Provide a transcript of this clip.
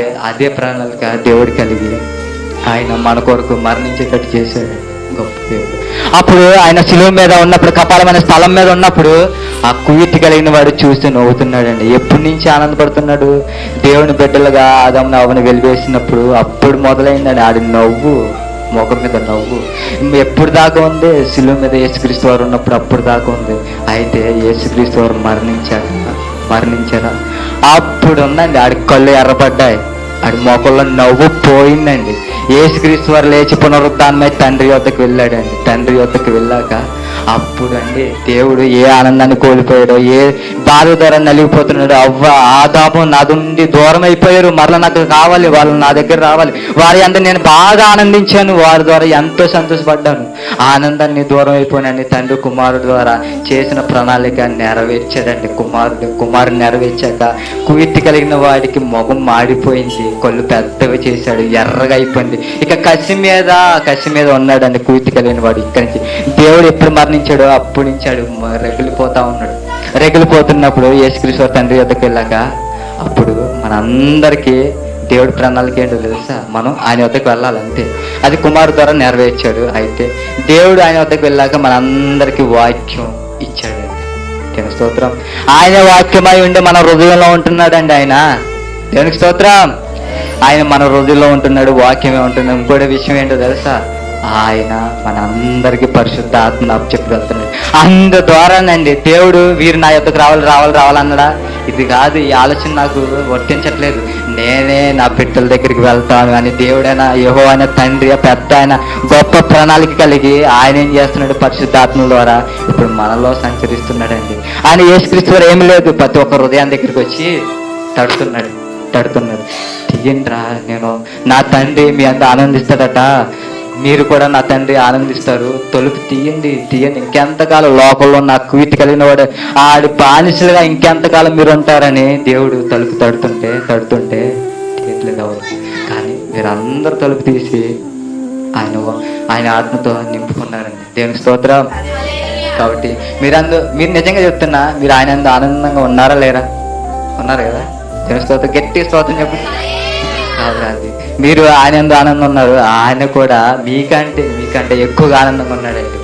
అదే ప్రణాళిక దేవుడు కలిగి ఆయన మన కొరకు మరణించేటట్టు చేశాడు. గొప్ప దేవుడు. అప్పుడు ఆయన శిలువ మీద ఉన్నప్పుడు కపాలమైన స్థలం మీద ఉన్నప్పుడు ఆ కుయిటి కలిగిన వాడు చూస్తూ నవ్వుతున్నాడండి. ఎప్పటి నుంచి ఆనందపడుతున్నాడు? దేవుని బిడ్డలుగా ఆదమ్మ అవని వెలివేసినప్పుడు అప్పుడు మొదలైందండి. ఆడి నవ్వు ముఖం మీద నవ్వు. ఎప్పుడు దాకా ఉంది? శిలువ మీద యేసుక్రీస్తు వారు ఉన్నప్పుడు అప్పుడు దాకా ఉంది. అయితే యేసుక్రీస్తు వారు మరణించారు మరణించారా అప్పుడు ఉందండి ఆడి కళ్ళు ఎర్రపడ్డాయి ఆడి మొక్కల్లో నవ్వు పోయిందండి. యేసుక్రీస్తు వారు లేచి పునరుద్ధానమై తండ్రి వద్దకు వెళ్ళాడండి. తండ్రి వద్దకు వెళ్ళాక అప్పుడు అండి దేవుడు ఏ ఆనందాన్ని కోల్పోయాడో ఏ బాధ ద్వారా నలిగిపోతున్నాడో అవ్వ ఆదాపం నా నుండి దూరం అయిపోయారు మరలా నాకు కావాలి వాళ్ళు నా దగ్గర రావాలి. వారి అంతా నేను బాగా ఆనందించాను. వారి ద్వారా ఎంతో సంతోషపడ్డాను. ఆనందాన్ని దూరం అయిపోయినండి తండ్రి కుమారుడు ద్వారా చేసిన ప్రణాళిక నెరవేర్చాడండి కుమారుడు. కుమారుడు నెరవేర్చాక కువిత్తి కలిగిన వాడికి మొగం మాడిపోయింది. కళ్ళు పెద్దవి చేశాడు. ఎర్రగా అయిపోయింది. ఇక కసి మీద కసి మీద ఉన్నాడండి కువిత్తి కలిగిన వాడు ఇక్కడి నుంచి. దేవుడు ఎప్పుడు మరణించాడో అప్పుడు నుంచాడు రగిలిపోతా ఉన్నాడు. రగిలిపోతున్నప్పుడు యేసుక్రీశ్వర తండ్రి వద్దకు వెళ్ళాక అప్పుడు మనందరికీ దేవుడి ప్రణాళిక ఏంటో తెలుసా? మనం ఆయన వద్దకు వెళ్ళాలంతే. అది కుమారు ద్వారా నెరవేర్చాడు. అయితే దేవుడు ఆయన వద్దకు వెళ్ళాక మనందరికీ వాక్యం ఇచ్చాడు. దేవుని స్తోత్రం. ఆయన వాక్యమై ఉండి మన హృదయంలో ఉంటున్నాడండి ఆయన. దేవునికి స్తోత్రం. ఆయన మన హృదయంలో ఉంటున్నాడు వాక్యమే ఉంటున్నాడు. ఇంకోటి విషయం ఏంటో తెలుసా? ఆయన మన అందరికీ పరిశుద్ధ ఆత్మ చెప్పి వెళ్తున్నాడు. అందు ద్వారానండి దేవుడు వీరు నా యొక్కకు రావాలి రావాలి రావాలన్నాడా ఇది కాదు ఈ ఆలోచన నాకు వర్తించట్లేదు. నేనే నా బిడ్డల దగ్గరికి వెళ్తాను అని దేవుడైనా యహో అయిన తండ్రి పెద్ద ఆయన గొప్ప ప్రణాళిక కలిగి ఆయన ఏం చేస్తున్నాడు? పరిశుద్ధాత్మ ద్వారా ఇప్పుడు మనలో సంచరిస్తున్నాడండి. ఆయన యేసుక్రీస్తు వారు ఏమి లేదు. ప్రతి ఒక్క హృదయం దగ్గరికి వచ్చి తడుతున్నాడు తడుతున్నాడు. తీయండిరా నేను నా తండ్రి మీ అంత ఆనందిస్తాడట. మీరు కూడా నా తండ్రి ఆనందిస్తారు. తలుపు తీయండి తీయండి. ఇంకెంతకాలం లోపల నా కువితి కలిగిన వాడు ఆడి బానిసలుగా ఇంకెంతకాలం మీరు ఉంటారని దేవుడు తలుపు తడుతుంటే తడుతుంటే తీయట్లేదు ఎవరు కానీ మీరు అందరు తలుపు తీసి ఆయన ఆయన ఆత్మతో నింపుకున్నారండి. దేవుని స్తోత్రం. కాబట్టి మీరందు మీరు నిజంగా చెప్తున్నా మీరు ఆయన ఆనందంగా ఉన్నారా లేరా? ఉన్నారు కదా? దేవుని స్తోత్రం. గట్టి స్తోత్రం చెప్పండి కాదు మీరు ఆయన ఆనందం ఉన్నారు. ఆయన కూడా మీకంటే మీకంటే ఎక్కువగా ఆనందంగా ఉన్నాడండి.